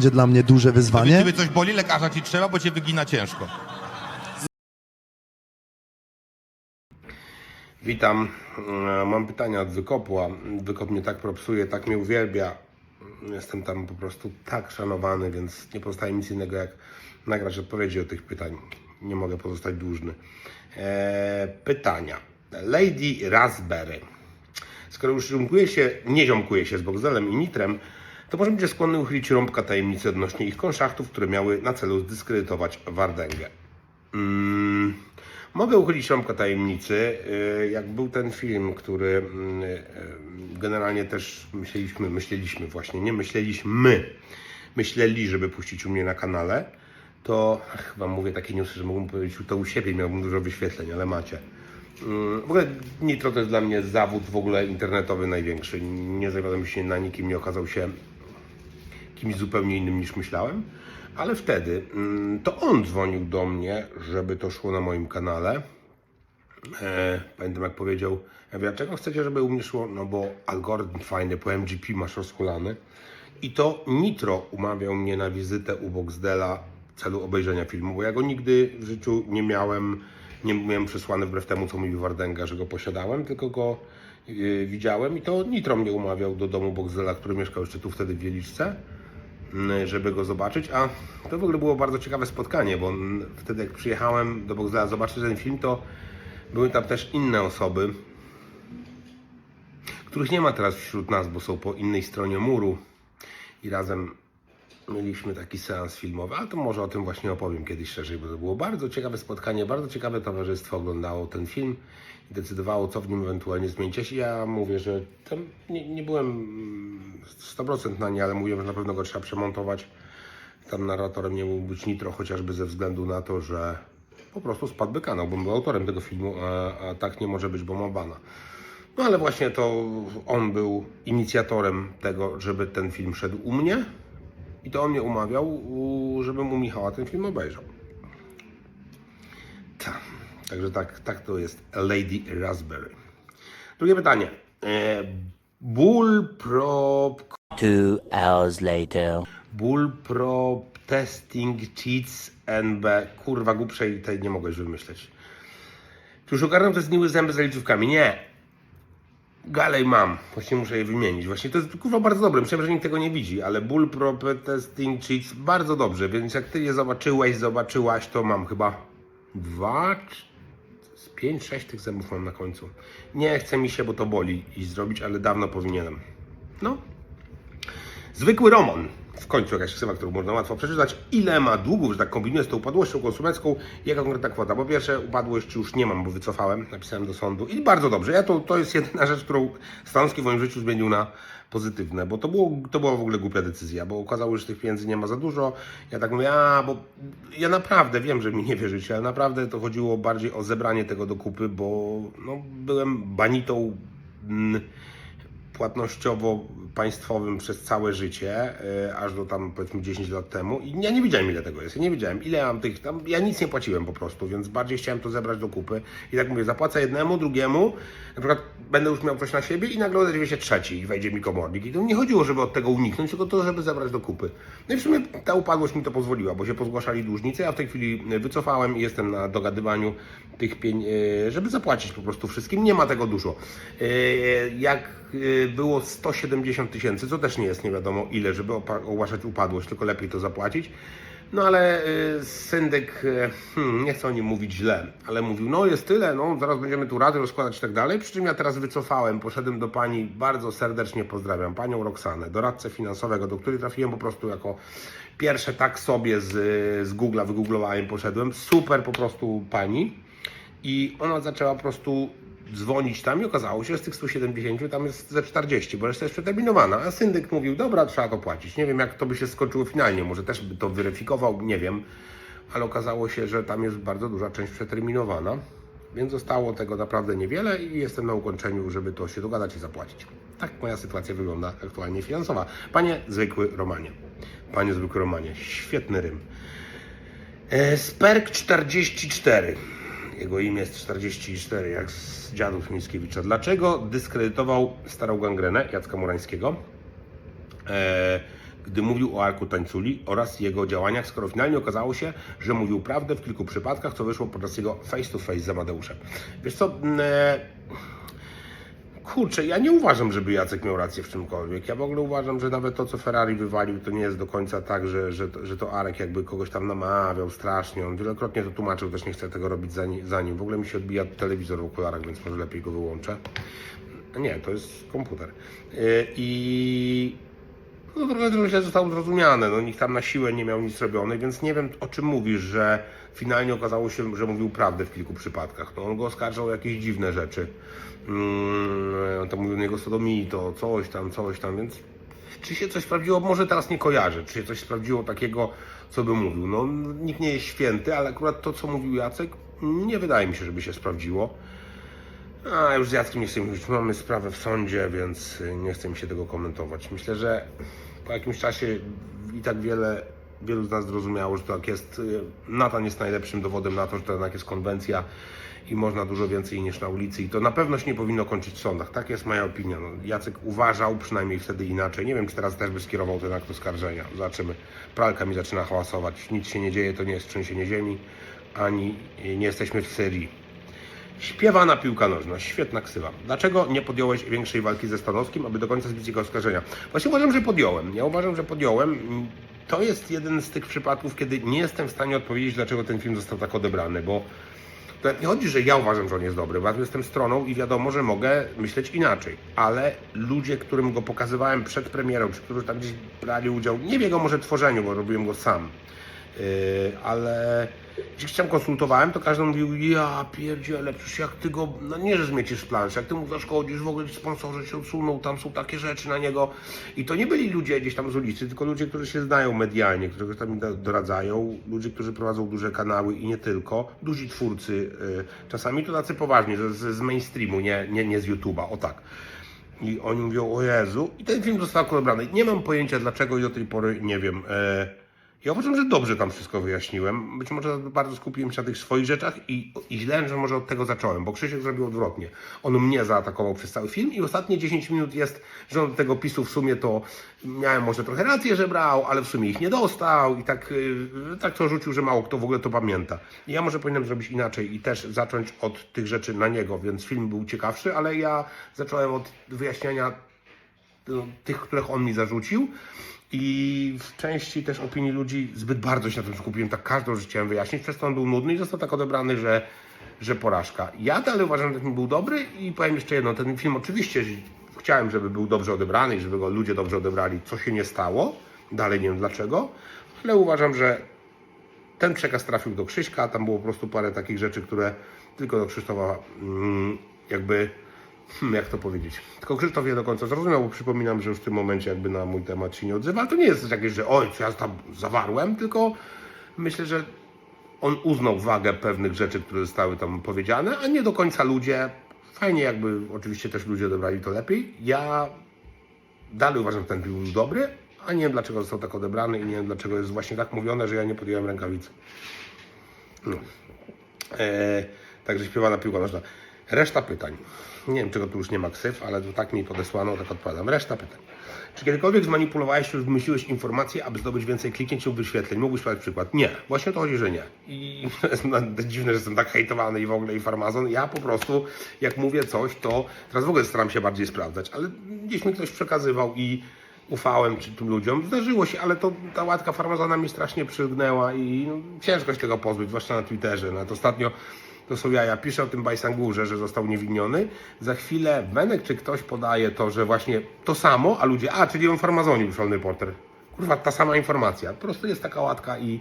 będzie dla mnie duże wyzwanie. ciebie coś boli, lekarza ci trzeba, bo cię wygina ciężko. Witam. E, Mam pytania od Wykopła. Wykop mnie tak propsuje, tak mnie uwielbia. Jestem tam po prostu tak szanowany, więc nie pozostaje nic innego jak nagrać odpowiedzi o tych pytań. Nie mogę pozostać dłużny. E, pytania. Lady Raspberry. Skoro już ziomkuje się, nie ziomkuje się z Boxdelem i Nitrem, to może będzie skłonny uchylić rąbka tajemnicy odnośnie ich konszachtów, które miały na celu zdyskredytować Wardęgę. Mm, mogę uchylić rąbka tajemnicy. y, Jak był ten film, który mm, y, generalnie też myśleliśmy, myśleliśmy właśnie, nie myśleliśmy, myśleli, żeby puścić u mnie na kanale, to wam mówię takie newsy, że mógłbym powiedzieć to u siebie, miałbym dużo wyświetleń, ale macie. Mm, W ogóle Nitro to jest dla mnie zawód w ogóle internetowy największy. Nie zawiodłem się na nikim, nie okazał się kimś zupełnie innym niż myślałem. Ale wtedy mm, to on dzwonił do mnie, żeby to szło na moim kanale. E, pamiętam jak powiedział, ja mówię, dlaczego chcecie, żeby u mnie szło? No bo algorytm fajny, po MGP masz rozhulany. I to Nitro umawiał mnie na wizytę u Boxdela w celu obejrzenia filmu, bo ja go nigdy w życiu nie miałem, nie miałem przesłany wbrew temu, co mówił Wardęga, że go posiadałem, tylko go yy, widziałem i to Nitro mnie umawiał do domu Boxdela, który mieszkał jeszcze tu wtedy w Wieliczce żeby go zobaczyć, a to w ogóle było bardzo ciekawe spotkanie, bo mm, wtedy jak przyjechałem do Boxdela zobaczyć ten film, to były tam też inne osoby, których nie ma teraz wśród nas, bo są po innej stronie muru i razem mieliśmy taki seans filmowy, ale to może o tym właśnie opowiem kiedyś szerzej, bo to było bardzo ciekawe spotkanie, bardzo ciekawe towarzystwo oglądało ten film i decydowało, co w nim ewentualnie zmienić. Ja mówię, że tam nie, nie byłem mm, 100% na nie, ale mówiłem, że na pewno go trzeba przemontować. Tam narratorem nie mógł być Nitro, chociażby ze względu na to, że po prostu spadłby kanał, bo był autorem tego filmu, a, a tak nie może być, bo ma bana. No ale właśnie to on był inicjatorem tego, żeby ten film szedł u mnie i to on mnie umawiał, żebym u Michała ten film obejrzał. Tak, także tak, tak to jest Lady Raspberry. Drugie pytanie. E, Bullprop Two hours later. Bullprop Testing Cheats NB. Kurwa, głupszej tej nie mogłeś wymyśleć. Czy już ogarnął te zgniły zęby z zaliczówkami? Nie. Galej mam. Właśnie muszę je wymienić. Właśnie to jest kurwa bardzo dobre. Myślałem, że nikt tego nie widzi, ale Bullprop Testing Cheats bardzo dobrze. Więc jak ty je zobaczyłeś, zobaczyłaś, to mam chyba dwa, z pięć, sześć tych zębów mam na końcu. Nie chce mi się, bo to boli i zrobić, ale dawno powinienem. No, Zwykły Roman. W końcu jakaś ksywa, którą można łatwo przeczytać. Ile ma długów, że tak kombinuję z tą upadłością konsumencką, jaka konkretna kwota? Po pierwsze, upadłość już nie mam, bo wycofałem, napisałem do sądu i bardzo dobrze. Ja to, to jest jedyna rzecz, którą Stanowski w moim życiu zmienił na pozytywne, bo to, było, to była w ogóle głupia decyzja, bo okazało się, że tych pieniędzy nie ma za dużo. Ja tak mówię, a, bo ja naprawdę wiem, że mi nie wierzycie, ale naprawdę to chodziło bardziej o zebranie tego do kupy, bo no, byłem banitą. Mm, płatnościowo-państwowym przez całe życie, y, aż do tam powiedzmy 10 lat temu. I ja nie wiedziałem ile tego jest, ja nie wiedziałem ile mam tych, tam, ja nic nie płaciłem po prostu, więc bardziej chciałem to zebrać do kupy. I tak mówię, zapłacę jednemu, drugiemu, na przykład będę już miał coś na siebie i nagle odezwie się trzeci i wejdzie mi komornik. I to nie chodziło, żeby od tego uniknąć, tylko to, żeby zebrać do kupy. No i w sumie ta upadłość mi to pozwoliła, bo się pozgłaszali dłużnicy, ja w tej chwili wycofałem i jestem na dogadywaniu tych pieniędzy, żeby zapłacić po prostu wszystkim, nie ma tego dużo. Y, Jak było 170 tysięcy, co też nie jest nie wiadomo ile, żeby ogłaszać upadłość, tylko lepiej to zapłacić. No ale y, syndyk, y, hmm, nie chcę o nim mówić źle, ale mówił, no jest tyle, no zaraz będziemy tu rady rozkładać i tak dalej. Przy czym ja teraz wycofałem, poszedłem do pani, bardzo serdecznie pozdrawiam, panią Roxanę, doradcę finansowego, do której trafiłem po prostu jako pierwsze tak sobie z, z Google'a, wygooglowałem, poszedłem. Super po prostu pani. I ona zaczęła po prostu dzwonić tam i okazało się, że z tych 170 tam jest ze 40, bo reszta jest przeterminowana. A syndyk mówił, dobra, trzeba to płacić. Nie wiem, jak to by się skończyło finalnie, może też by to weryfikował, nie wiem. Ale okazało się, że tam jest bardzo duża część przeterminowana. Więc zostało tego naprawdę niewiele i jestem na ukończeniu, żeby to się dogadać i zapłacić. Tak moja sytuacja wygląda aktualnie finansowa. Panie zwykły Romanie. Panie zwykły Romanie. Świetny rym. E, Sperk 44. Jego imię jest 44, jak z dziadów Mickiewicza. Dlaczego dyskredytował starą gangrenę Jacka Murańskiego? E, gdy mówił o Arku Tańculi oraz jego działaniach, skoro finalnie okazało się, że mówił prawdę w kilku przypadkach, co wyszło podczas jego face to face z Amadeuszem. Wiesz co, mm, e, Kurczę, ja nie uważam, żeby Jacek miał rację w czymkolwiek. Ja w ogóle uważam, że nawet to, co Ferrari wywalił, to nie jest do końca tak, że, że, że to Arek jakby kogoś tam namawiał strasznie. On wielokrotnie to tłumaczył, też nie chcę tego robić za, za nim. W ogóle mi się odbija telewizor w okularach, więc może lepiej go wyłączę. Nie, to jest komputer. Yy, I no trochę to źle zostało zrozumiane. No, nikt tam na siłę nie miał nic robione, więc nie wiem o czym mówisz, że finalnie okazało się, że mówił prawdę w kilku przypadkach. No, on go oskarżał o jakieś dziwne rzeczy. Mm, tam mówił o niego sodomii, to coś tam, coś tam, więc czy się coś sprawdziło? Może teraz nie kojarzę. Czy się coś sprawdziło takiego, co by mówił? No, nikt nie jest święty, ale akurat to, co mówił Jacek, nie wydaje mi się, żeby się sprawdziło. A już z Jackiem nie chcę mówić, mamy sprawę w sądzie, więc y, nie chcę mi się tego komentować. Myślę, że po jakimś czasie i tak wiele, wielu z nas zrozumiało, że to tak jest. y, Natan jest najlepszym dowodem na to, że to jednak jest konwencja i można dużo więcej niż na ulicy i to na pewno się nie powinno kończyć w sądach. Tak jest moja opinia. No, Jacek uważał przynajmniej wtedy inaczej. Nie wiem, czy teraz też by skierował ten akt oskarżenia. Zobaczymy. Pralka mi zaczyna hałasować. Nic się nie dzieje, to nie jest trzęsienie ziemi, ani y, nie jesteśmy w Syrii. Śpiewana piłka nożna, świetna ksywa. Dlaczego nie podjąłeś większej walki ze Stanowskim, aby do końca zbić jego oskarżenia? Właśnie uważam, że podjąłem. Ja uważam, że podjąłem. To jest jeden z tych przypadków, kiedy nie jestem w stanie odpowiedzieć, dlaczego ten film został tak odebrany, bo to nie chodzi, że ja uważam, że on jest dobry, bo jestem stroną i wiadomo, że mogę myśleć inaczej. Ale ludzie, którym go pokazywałem przed premierą, czy którzy tam gdzieś brali udział, nie w jego może tworzeniu, bo robiłem go sam, ale gdzieś tam konsultowałem, to każdy mówił, ja pierdzielę, przecież jak ty go, no nie, że zmiecisz z planszy, jak ty mu zaszkodzisz, w ogóle sponsorzy się odsuną, tam są takie rzeczy na niego. I to nie byli ludzie gdzieś tam z ulicy, tylko ludzie, którzy się znają medialnie, którzy tam doradzają, ludzie, którzy prowadzą duże kanały i nie tylko, duzi twórcy, yy, czasami to tacy poważni, z, z z mainstreamu, nie, nie, nie z YouTube'a, o tak. I oni mówią, o Jezu, i ten film został odebrany. Nie mam pojęcia dlaczego i do tej pory nie wiem. E, ja uważam, że dobrze tam wszystko wyjaśniłem. Być może bardzo skupiłem się na tych swoich rzeczach i, i źle, że może od tego zacząłem, bo Krzysiek zrobił odwrotnie. On mnie zaatakował przez cały film i ostatnie 10 minut jest, że on tego pisu w sumie to miałem może trochę rację, że brał, ale w sumie ich nie dostał i tak, yy, tak to rzucił, że mało kto w ogóle to pamięta. I ja może powinienem zrobić inaczej i też zacząć od tych rzeczy na niego, więc film był ciekawszy, ale ja zacząłem od wyjaśniania no, tych, których on mi zarzucił. I w części też opinii ludzi zbyt bardzo się na tym skupiłem, tak każdą rzecz chciałem wyjaśnić, przez to on był nudny i został tak odebrany, że, że porażka. Ja dalej uważam, że ten był dobry i powiem jeszcze jedno, ten film oczywiście chciałem, żeby był dobrze odebrany i żeby go ludzie dobrze odebrali, co się nie stało, dalej nie wiem dlaczego, ale uważam, że ten przekaz trafił do Krzyśka, tam było po prostu parę takich rzeczy, które tylko do Krzysztofa mm, jakby, hmm, jak to powiedzieć, tylko Krzysztof je do końca zrozumiał, bo przypominam, że już w tym momencie jakby na mój temat się nie odzywa, to nie jest też jakieś, że oj, co ja tam zawarłem, tylko myślę, że on uznał wagę pewnych rzeczy, które zostały tam powiedziane, a nie do końca ludzie, fajnie jakby, oczywiście też ludzie odebrali to lepiej, ja dalej uważam, że ten film był dobry, a nie wiem dlaczego został tak odebrany i nie wiem dlaczego jest właśnie tak mówione, że ja nie podjąłem rękawicy. No. E, także śpiewana piłka nożna. Reszta pytań. Nie wiem, czego tu już nie ma ksyw, ale to tak mi podesłano, tak odpowiadam. Reszta pytań. Czy kiedykolwiek zmanipulowałeś lub wymyśliłeś informacje, aby zdobyć więcej kliknięć lub wyświetleń? Mógłbyś podać przykład? Nie. Właśnie o to chodzi, że nie. I no, dziwne, że jestem tak hejtowany i w ogóle i farmazon. Ja po prostu, jak mówię coś, to teraz w ogóle staram się bardziej sprawdzać, ale gdzieś mi ktoś przekazywał i ufałem czy tym ludziom. Zdarzyło się, ale to ta łatka farmazona mi strasznie przylgnęła i no, ciężko się tego pozbyć, zwłaszcza na Twitterze. Nawet ostatnio to są jaja. Piszę o tym Bajsangurze, że został niewiniony. Za chwilę Benek czy ktoś podaje to, że właśnie to samo, a ludzie, a czyli on farmazonił szalony porter. Kurwa, ta sama informacja. Po prostu jest taka łatka i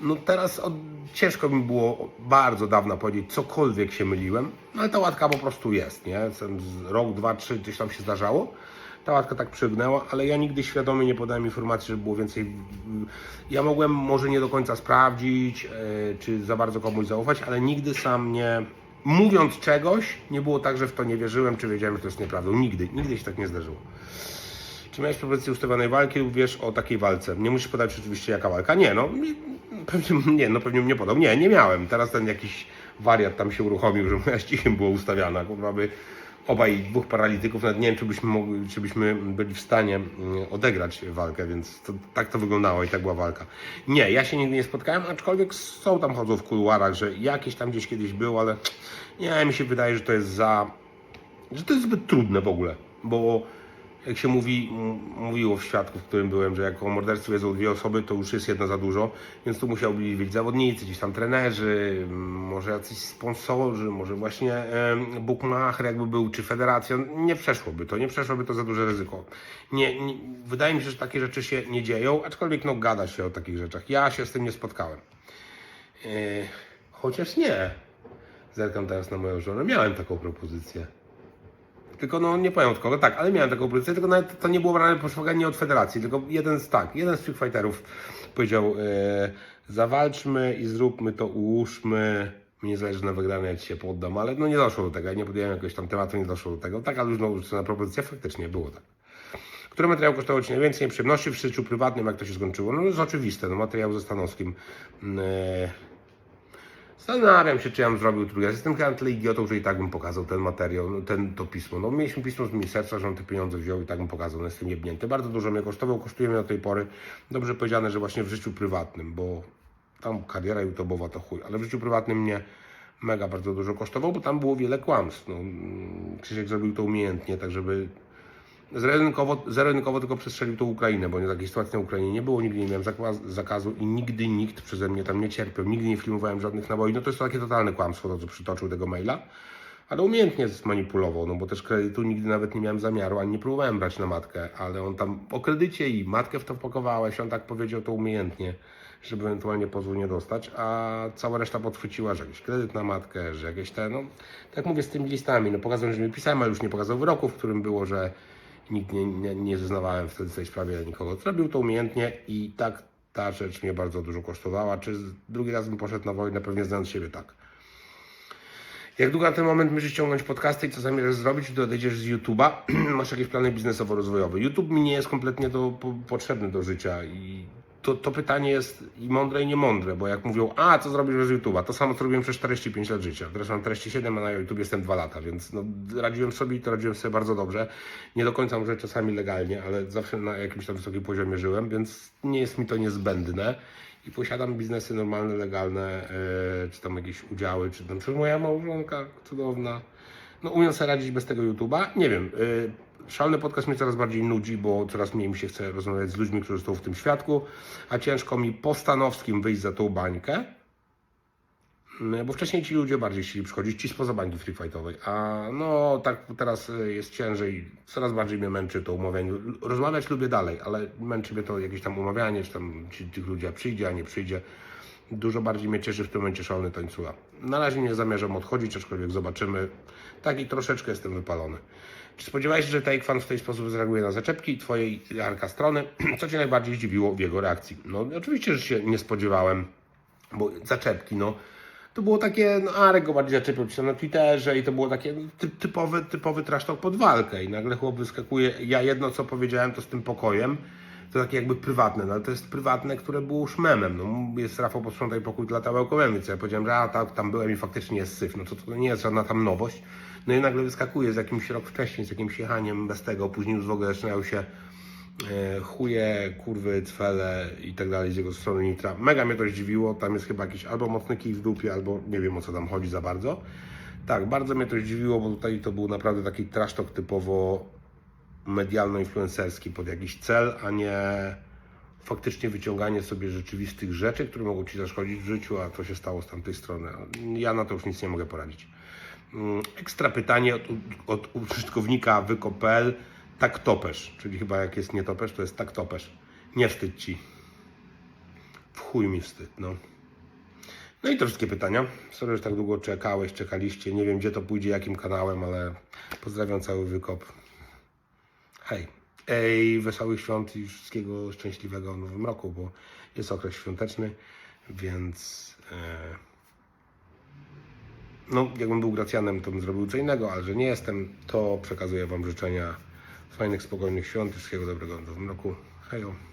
no teraz od, ciężko mi było bardzo dawno powiedzieć, cokolwiek się myliłem, no ale ta łatka po prostu jest, nie? Rok, dwa, trzy gdzieś tam się zdarzało. Ta łatka tak przygnęła, ale ja nigdy świadomie nie podałem informacji, żeby było więcej. Ja mogłem może nie do końca sprawdzić, e, czy za bardzo komuś zaufać, ale nigdy sam nie. Mówiąc czegoś, nie było tak, że w to nie wierzyłem, czy wiedziałem, że to jest nieprawdą. Nigdy, nigdy się tak nie zdarzyło. Czy miałeś propozycję ustawionej walki lub wiesz o takiej walce? Nie musisz podać oczywiście jaka walka. Nie, no pewnie, nie, no pewnie mnie podał. Nie, nie miałem. Teraz ten jakiś wariat tam się uruchomił, że moja z Cichym była ustawiana. Kurwa by obaj dwóch paralityków, nawet nie wiem, czy byśmy, mogli, czy byśmy byli w stanie mm, odegrać walkę, więc to, tak to wyglądało i tak była walka. Nie, ja się nigdy nie spotkałem, aczkolwiek są tam chodzą w kuluarach, że jakieś tam gdzieś kiedyś był, ale nie, mi się wydaje, że to jest za, że to jest zbyt trudne w ogóle, bo jak się mówi, mówiło w świadku, w którym byłem, że jak o morderstwie wiedzą dwie osoby, to już jest jedna za dużo, więc tu musiałby być zawodnicy, gdzieś tam trenerzy, może jacyś sponsorzy, może właśnie bookmacher jakby był, czy federacja, nie przeszłoby to, nie przeszłoby to za duże ryzyko. Nie, nie, wydaje mi się, że takie rzeczy się nie dzieją, aczkolwiek no gada się o takich rzeczach. Ja się z tym nie spotkałem. E, chociaż nie. Zerkam teraz na moją żonę, miałem taką propozycję. Tylko no nie powiem od kogo, tak, ale miałem taką propozycję, tylko nawet to nie było brane pod nie od federacji, tylko jeden z tak, jeden z tych fighterów powiedział e, zawalczmy i zróbmy to, ułóżmy, mi nie zależy na wygranej, ja ci się poddam, ale no nie doszło do tego, ja nie podjąłem jakiegoś tam tematu, nie doszło do tego. Taka luźna propozycja, faktycznie było tak. Który materiał kosztował Ci najwięcej nieprzyjemności w życiu prywatnym, jak to się skończyło? No to jest oczywiste, no materiał ze Stanowskim. Mm, e, Zastanawiam się, czy ja bym zrobił drugi raz. Jestem chyba tyle idiotą, że i tak bym pokazał ten materiał, no, ten, to pismo. No, mieliśmy pismo z ministerstwa, że on te pieniądze wziął i tak bym pokazał. No, jestem niebnięty. Bardzo dużo mnie kosztował, kosztuje mnie do tej pory. Dobrze powiedziane, że właśnie w życiu prywatnym, bo tam kariera YouTube'owa to chuj, ale w życiu prywatnym mnie mega bardzo dużo kosztował, bo tam było wiele kłamstw. No, mm, Krzysiek zrobił to umiejętnie, tak żeby Zero-jedynkowo, zero-jedynkowo tylko przestrzelił tą Ukrainę, bo nie takiej sytuacji na Ukrainie nie było, nigdy nie miałem zakaz- zakazu i nigdy nikt przeze mnie tam nie cierpiał, nigdy nie filmowałem żadnych naboi. No to jest to takie totalne kłamstwo, to co przytoczył tego maila, ale umiejętnie zmanipulował, no bo też kredytu nigdy nawet nie miałem zamiaru, ani nie próbowałem brać na matkę, ale on tam o kredycie i matkę w to wpakowałeś, on tak powiedział to umiejętnie, żeby ewentualnie pozwu nie dostać, a cała reszta podchwyciła, że jakiś kredyt na matkę, że jakieś te, no tak mówię z tymi listami, no pokazałem, że mi pisałem, ale już nie pokazał wyroku, w którym było, że Nikt nie, nie, nie zeznawałem wtedy w tej sprawie nikogo. Zrobił to umiejętnie i tak ta rzecz mnie bardzo dużo kosztowała. Czy drugi raz bym poszedł na wojnę, pewnie znając siebie, tak. Jak długo na ten moment myślisz ciągnąć podcasty i co zamierzasz zrobić, gdy odejdziesz z YouTube'a? Masz jakieś plany biznesowo-rozwojowe? YouTube mi nie jest kompletnie do, po, potrzebny do życia i to, to pytanie jest i mądre i niemądre, bo jak mówią, a co zrobisz bez YouTube'a, to samo co robiłem przez 45 lat życia. Teraz mam 47, a na YouTube jestem 2 lata, więc no, radziłem sobie i to radziłem sobie bardzo dobrze. Nie do końca może czasami legalnie, ale zawsze na jakimś tam wysokim poziomie żyłem, więc nie jest mi to niezbędne. I posiadam biznesy normalne, legalne, yy, czy tam jakieś udziały, czy tam, czy moja małżonka cudowna. No umiem sobie radzić bez tego YouTube'a. Nie wiem, yy, szalny podcast mnie coraz bardziej nudzi, bo coraz mniej mi się chce rozmawiać z ludźmi, którzy są w tym świadku, a ciężko mi po Stanowskim wyjść za tą bańkę. Mm, Bo wcześniej ci ludzie bardziej chcieli przychodzić, ci spoza bańki free fightowej, a no tak teraz y, jest ciężej, coraz bardziej mnie męczy to umawianie. Rozmawiać lubię dalej, ale męczy mnie to jakieś tam umawianie, czy tam ci, tych ludzi przyjdzie, a nie przyjdzie. Dużo bardziej mnie cieszy w tym momencie szalony tańcula. Na razie nie zamierzam odchodzić, aczkolwiek zobaczymy. Tak i troszeczkę jestem wypalony. Czy spodziewałeś się, że Taekwondo w ten sposób zareaguje na zaczepki twojej arka strony? Co Cię najbardziej zdziwiło w jego reakcji? No oczywiście, że się nie spodziewałem, bo zaczepki, no to było takie, no Arek go bardziej zaczepiał czy tam na Twitterze i to było takie ty, typowy, typowy trash talk pod walkę i nagle chłop wyskakuje, ja jedno co powiedziałem to z tym pokojem, to takie jakby prywatne, no ale to jest prywatne, które było już memem, no jest Rafał posprzątaj pokój dla Tałełkowem, więc ja powiedziałem, że a, tak, tam byłem i faktycznie jest syf, no to, to nie jest żadna tam nowość, no i nagle wyskakuje z jakimś rok wcześniej, z jakimś jechaniem bez tego, później już w ogóle zaczynają się e, chuje, kurwy, cwele i tak dalej z jego strony Nitra. Mega mnie to zdziwiło, tam jest chyba jakiś albo mocny kij w dupie, albo nie wiem o co tam chodzi za bardzo. Tak, bardzo mnie to zdziwiło, bo tutaj to był naprawdę taki trash talk typowo medialno-influencerski pod jakiś cel, a nie faktycznie wyciąganie sobie rzeczywistych rzeczy, które mogą Ci zaszkodzić w życiu, a to się stało z tamtej strony. Ja na to już nic nie mogę poradzić. Mm, Ekstra pytanie od, od użytkownika wyko.pl tak topesz, czyli chyba jak jest nie topesz, to jest tak topesz. Nie wstydź Ci. W chuj mi wstyd, no. No i to wszystkie pytania. Sorry, że tak długo czekałeś, czekaliście. Nie wiem, gdzie to pójdzie, jakim kanałem, ale pozdrawiam cały wykop. Hej. Ej, wesołych świąt i wszystkiego szczęśliwego w nowym roku, bo jest okres świąteczny, więc e, no, jakbym był Gracjanem, to bym zrobił co innego, ale że nie jestem, to przekazuję Wam życzenia fajnych, spokojnych świąt i wszystkiego dobrego w nowym roku. Hejo.